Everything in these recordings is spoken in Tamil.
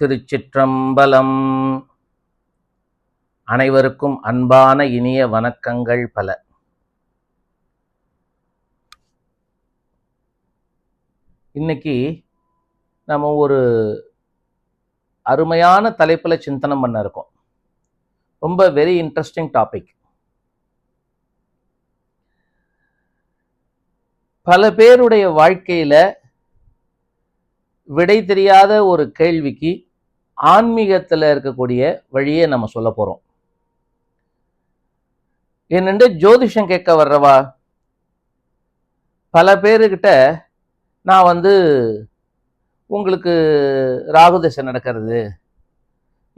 திருச்சிற்றம்பலம். அனைவருக்கும் அன்பான இனிய வணக்கங்கள் பல. இன்னைக்கு நம்ம ஒரு அருமையான தலைப்பில் சிந்தனம் பண்ண இருக்கோம். ரொம்ப வெரி இன்ட்ரெஸ்டிங் டாபிக் பல பேருடைய வாழ்க்கையில் விடை தெரியாத ஒரு கேள்விக்கு ஆன்மீகத்தில் இருக்கக்கூடிய வழியை நம்ம சொல்ல போகிறோம் என்னென்று ஜோதிஷம் கேட்க வர்றவா? பல பேருக்கிட்ட நான் வந்து உங்களுக்கு ராகு தசை நடக்கிறது.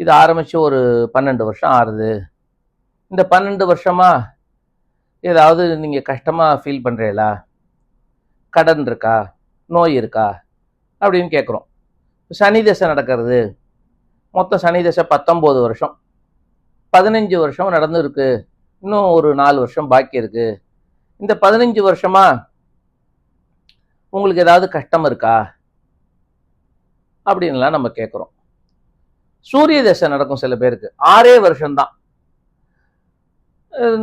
இது ஆரம்பித்து ஒரு பன்னெண்டு வருஷம் ஆறுது. இந்த பன்னெண்டு வருஷமா ஏதாவது நீங்கள் கஷ்டமாக ஃபீல் பண்ணுறீங்களா கடன் இருக்கா? நோய் இருக்கா? அப்படின்னு கேட்குறோம். சனி தசை நடக்கிறது. மொத்தம் சனி தசை பத்தொம்போது வருஷம். பதினஞ்சு வருஷம் நடந்துருக்கு. இன்னும் ஒரு நாலு வருஷம் பாக்கி இருக்கு. இந்த பதினஞ்சு வருஷமா உங்களுக்கு ஏதாவது கஷ்டம் இருக்கா? அப்படின்லாம் நம்ம கேட்குறோம் சூரிய தசை நடக்கும் சில பேருக்கு. ஆறே வருஷம்தான்.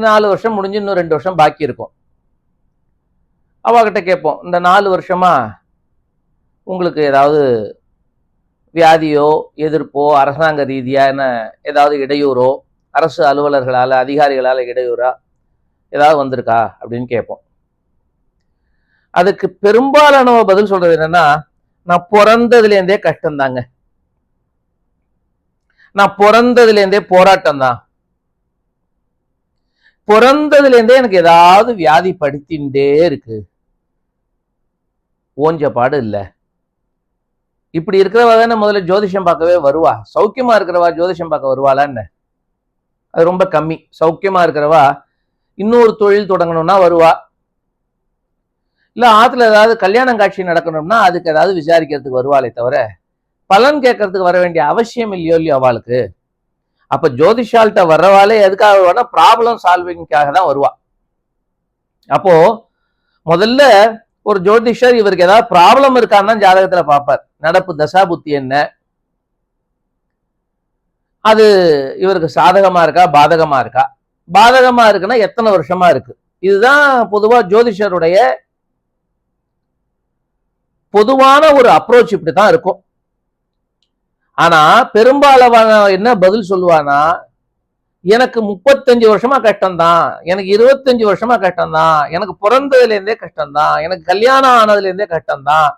நாலு வருஷம் முடிஞ்சு இன்னும் ரெண்டு வருஷம் பாக்கி இருக்கும். அவகிட்ட கேட்போம் இந்த நாலு வருஷமா உங்களுக்கு ஏதாவது வியாதியோ எதிர்ப்போ அரசாங்க ரீதியான ஏதாவது இடையூறோ அரசு அலுவலர்களால் அதிகாரிகளால் இடையூறா ஏதாவது வந்திருக்கா அப்படின்னு கேட்போம். அதுக்கு பெரும்பாலான பதில் சொல்றது என்னன்னா நான் பிறந்ததுலேருந்தே கஷ்டம்தாங்க. நான் பிறந்ததுலேருந்தே போராட்டம் தான் பிறந்ததுலேருந்தே எனக்கு ஏதாவது வியாதி படுத்தின்றே இருக்கு. ஓஞ்ச பாடு இல்லை. இப்படி இருக்கிறவா தானே முதல்ல ஜோதிஷம் பார்க்கவே வருவா? சௌக்கியமா இருக்கிறவா ஜோதிஷம் பார்க்க வருவாளான்னு அது ரொம்ப கம்மி. சௌக்கியமா இருக்கிறவா இன்னொரு தொழில் தொடங்கணும்னா வருவா. இல்ல ஆத்துல ஏதாவது கல்யாணம் காட்சி நடக்கணும்னா அதுக்கு ஏதாவது விசாரிக்கிறதுக்கு வருவாளே தவிர பலன் கேட்கறதுக்கு வர வேண்டிய அவசியம் இல்லையோ இல்லையோ அவளுக்கு. அப்ப ஜோதிஷால்கிட்ட வர்றவாளே எதுக்காக வருவானா ப்ராப்ளம் சால்விங்காக தான் வருவா. அப்போ முதல்ல ஒரு ஜோதிஷர் இவருக்கு ஏதாவது ப்ராப்ளம் இருக்கான்னு ஜாதகத்துல பார்ப்பார். நடப்பு தசா புத்தி என்ன? அது இவருக்கு சாதகமா இருக்கா? பாதகமா இருக்கா? பாதகமா இருக்குன்னா எத்தனை வருஷமா இருக்கு? இதுதான் பொதுவா ஜோதிஷருடைய பொதுவான ஒரு அப்ரோச் இப்படித்தான் இருக்கும். ஆனா பெரும்பாலான என்ன பதில் சொல்லுவானா எனக்கு முப்பத்தஞ்சு வருஷமா கஷ்டம்தான். எனக்கு இருபத்தஞ்சு வருஷமா கஷ்டம்தான். எனக்கு பிறந்ததுல இருந்தே கஷ்டம்தான். எனக்கு கல்யாணம் ஆனதுல இருந்தே கஷ்டம்தான்.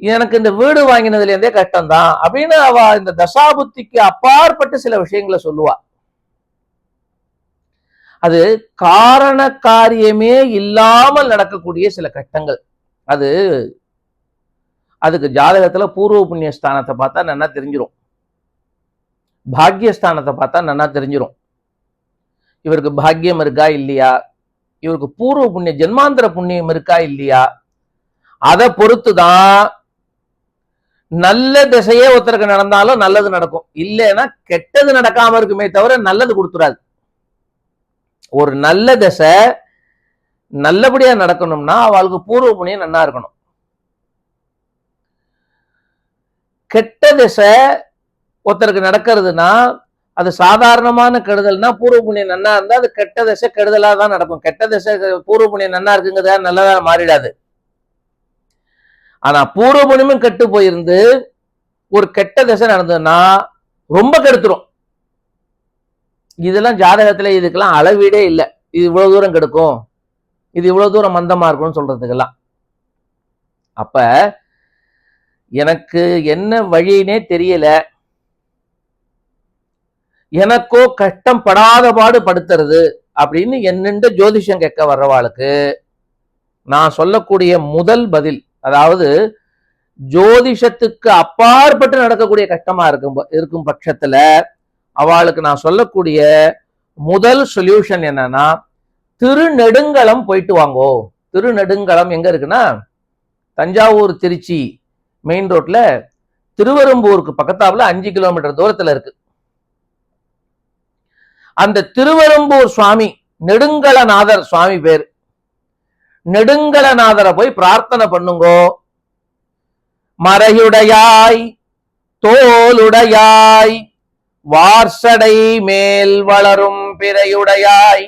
எனக்கு இந்த வீடு வாங்கினதுல இருந்தே கஷ்டம்தான். அப்படின்னு அவ இந்த தசாபுத்திக்கு அப்பாற்பட்டு சில விஷயங்களை சொல்லுவா. அது காரண காரியமே இல்லாமல் நடக்கக்கூடிய சில கட்டங்கள் அது அதுக்கு ஜாதகத்தில் பூர்வ புண்ணிய ஸ்தானத்தை பார்த்தா நல்லா தெரிஞ்சிடும் பாக்யஸ்தானத்தை பார்த்தா நல்லா தெரிஞ்சிரும். இவருக்கு பாக்கியம் இருக்கா இல்லையா? இவருக்கு பூர்வ புண்ணிய ஜென்மாந்திர புண்ணியம் இருக்கா இல்லையா? அதை பொறுத்து தான் நல்ல திசையே ஒருத்தருக்கு நடந்தாலும் நல்லது நடக்கும். இல்லைன்னா கெட்டது நடக்காம இருக்குமே தவிர நல்லது கொடுத்துறாது. ஒரு நல்ல திசை நல்லபடியா நடக்கணும்னா அவளுக்கு பூர்வ புண்ணியம் நல்லா இருக்கணும். கெட்ட திசை ஒருத்தருக்கு நடக்கிறதுனா அது சாதாரணமான கெடுதல்னா பூர்வ புண்ணியம் நன்னா இருந்தா அது கெட்ட திசை கெடுதலா தான் நடக்கும். கெட்ட தசை பூர்வ புண்ணியம் நன்னா இருக்குங்கிறதா நல்லதா மாறிடாது. ஆனா பூர்வ புண்ணியமும் கெட்டு போயிருந்து ஒரு கெட்ட திசை நடந்ததுன்னா ரொம்ப கெடுத்துரும். இதெல்லாம் ஜாதகத்துல இதுக்கெல்லாம் அளவீடே இல்லை. இது இவ்வளவு தூரம் கெடுக்கும். இது இவ்வளவு தூரம் மந்தமா இருக்கும்னு சொல்றதுக்கெல்லாம். அப்ப எனக்கு என்ன வழினே தெரியல. எனக்கோ கஷ்டம் படாத பாடு படுத்துறது அப்படின்னு என்னென்று ஜோதிஷம் கேட்க வர்றவாளுக்கு நான் சொல்லக்கூடிய முதல் பதில் அதாவது ஜோதிஷத்துக்கு அப்பாற்பட்டு நடக்கக்கூடிய கஷ்டமா இருக்கும் ப- இருக்கும் பட்சத்துல அவளுக்கு நான் சொல்லக்கூடிய முதல் சொல்யூஷன் என்னன்னா திருநெடுங்கலம் போயிட்டு வாங்கோ. திருநெடுங்கலம் எங்க இருக்குன்னா தஞ்சாவூர் திருச்சி மெயின் ரோட்ல திருவெரும்பூருக்கு பக்கத்தாப்புல அஞ்சு கிலோமீட்டர் தூரத்துல இருக்கு. அந்த திருவெரும்பூர் சுவாமி நெடுங்களநாதர் சுவாமி பேர். நெடுங்களநாதரை போய் பிரார்த்தனை பண்ணுங்கோ. மறையுடையாய் தோலுடையாய் வார்சடை மேல் வளரும் பிறையுடையாய்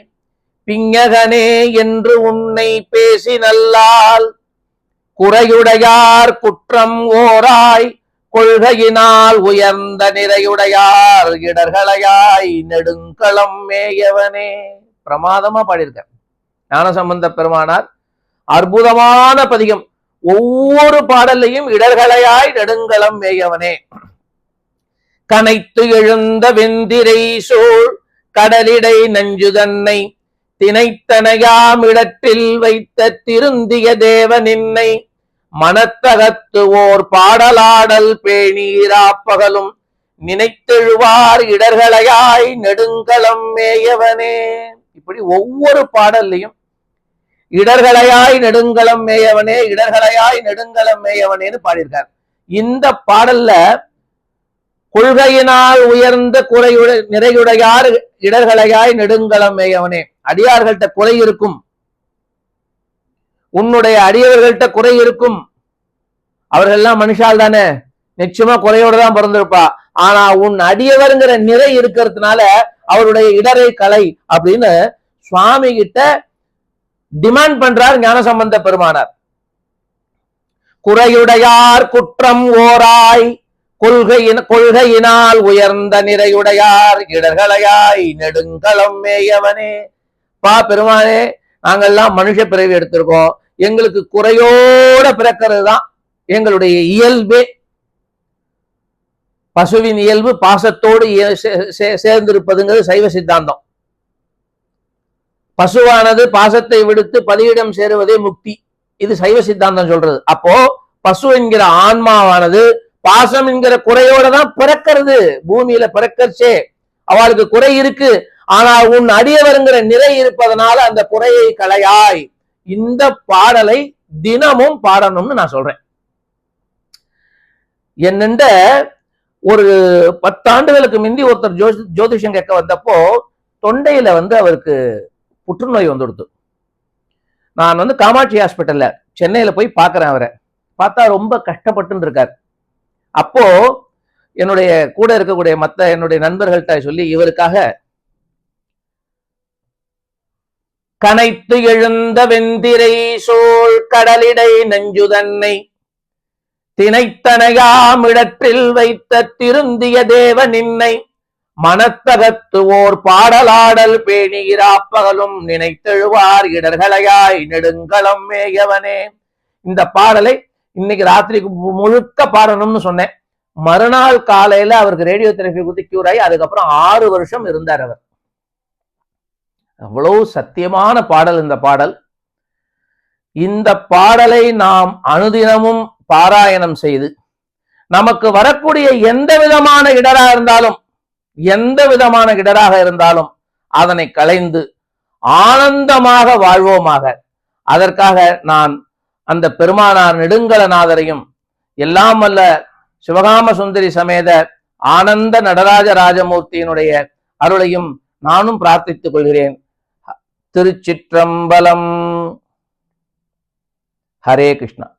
பிஞகனே என்று உன்னை பேசி நல்லால் குறையுடையார் குற்றம் ஓராய் கொள்கையினால் உயர்ந்த நிறையுடையார் இடர்களையாய் நெடுங்களம் மேயவனே. பிரமாதமா பாடியிருக்க ஞானசம்பந்த பெருமானார் அற்புதமான பதிகம். ஒவ்வொரு பாடலையும் இடர்களையாய் நெடுங்களம் மேயவனே. கனைத்து எழுந்த வெந்திரை சூழ் கடலிடை நஞ்சுதன்னை தினைத்தனையாம் இடத்தில் வைத்த திருந்திய தேவ நின்னை மனத்தகத்து ஓர் பாடலாடல் பேணீராப்பகலும் நினைத்தெழுவார் இடர்களையாய் நெடுங்கலம் மேயவனே. இப்படி ஒவ்வொரு பாடல்லையும் இடர்களையாய் நெடுங்கலம் மேயவனே இடர்களையாய் நெடுங்கலம் மேயவனேன்னு பாடியிருக்கார். இந்த பாடல்ல கொள்கையினால் உயர்ந்த குறையுடைய நிறையுடையார் இடர்களையாய் நெடுங்கலம் மேயவனே. அடியார்கள்ட்ட குறை இருக்கும். உன்னுடைய அடியவர்கள்ட்ட குறை இருக்கும். அவர்கள் எல்லாம் மனுஷால் தானே. நிச்சயமா குறையோட தான் பிறந்திருப்பா. ஆனா உன் அடியவருங்கிற நிறை இருக்கிறதுனால அவருடைய இடரை கலை அப்படின்னு சுவாமி கிட்ட டிமாண்ட் பண்றார் ஞானசம்பந்த பெருமானார். குறையுடையார் குற்றம் ஓராய் கொள்கையின் கொள்கையினால் உயர்ந்த நிறையுடையார் இடர்களையாய் நெடுங்களம் மேயவனே. பா பெருமானே நாங்கெல்லாம் மனுஷ பிறவி எடுத்திருக்கோம். எங்களுக்கு குறையோட பிறக்கிறது தான் எங்களுடைய இயல்பே. பசுவின் இயல்பு பாசத்தோடு சேர்ந்திருப்பதுங்கிறது சைவ சித்தாந்தம். பசுவானது பாசத்தை விடுத்து பதியிடம் சேருவதே முக்தி. இது சைவ சித்தாந்தம் சொல்றது. அப்போ பசு என்கிற ஆன்மாவானது பாசம் என்கிற குறையோட தான் பிறக்கிறது. பூமியில பிறக்கச்சே. அவளுக்கு குறை இருக்கு. ஆனால் உன் அடியவருங்கிற நிறை இருப்பதனால அந்த குறையை களையாய். இந்த பாடலை தினமும் பாடணும்னு நான் சொல்றேன். என்னண்ட ஒரு பத்தாண்டுகளுக்கு முந்தி ஒருத்தர் ஜோதி ஜோதிஷம் கேட்க வந்தப்போ தொண்டையில வந்து அவருக்கு புற்றுநோய் வந்துடுது. நான் வந்து காமாட்சி ஹாஸ்பிட்டல்ல சென்னையில போய் பார்க்குறேன் அவரை. பார்த்தா ரொம்ப கஷ்டப்பட்டு இருக்கார். அப்போ என்னுடைய கூட இருக்கக்கூடிய மத்த என்னுடைய நண்பர்கள்ட்ட சொல்லி இவருக்காக கனைத்து எழுந்த வெந்திரை சோழ் கடலிடை நஞ்சு தன்னை இடத்தில் வைத்த திருந்திய தேவ நின்னை மனத்தகத்து ஓர் பாடலாடல் பேணியிராப்பகலும் நினைத்தெழுவார் இடர்களையாய் நெடுங்களம் மேயவனே. இந்த பாடலை இன்னைக்கு ராத்திரிக்கு மு- முழுக்க பாடணும்னு சொன்னேன். மறுநாள் காலையில அவருக்கு ரேடியோ தெரப்பி குத்தி cure ஆகி அதுக்கப்புறம் ஆறு வருஷம் இருந்தார் அவர். அவ்வளவு சத்தியமான பாடல் இந்த பாடல். இந்த பாடலை நாம் அனுதினமும் பாராயணம் செய்து நமக்கு வரக்கூடிய எந்த விதமான இடரா இருந்தாலும் எந்த விதமான இடராக இருந்தாலும் அதனை களைந்து ஆனந்தமாக வாழ்வோமாக. அதற்காக நான் அந்த பெருமானார் நெடுங்கலநாதரையும் எல்லாம் வல்ல சிவகாம சுந்தரி சமேத ஆனந்த நடராஜ ராஜமூர்த்தியினுடைய அருளையும் நானும் பிரார்த்தித்துக் கொள்கிறேன். திருச்சிற்றம்பலம். ஹரே கிருஷ்ணா.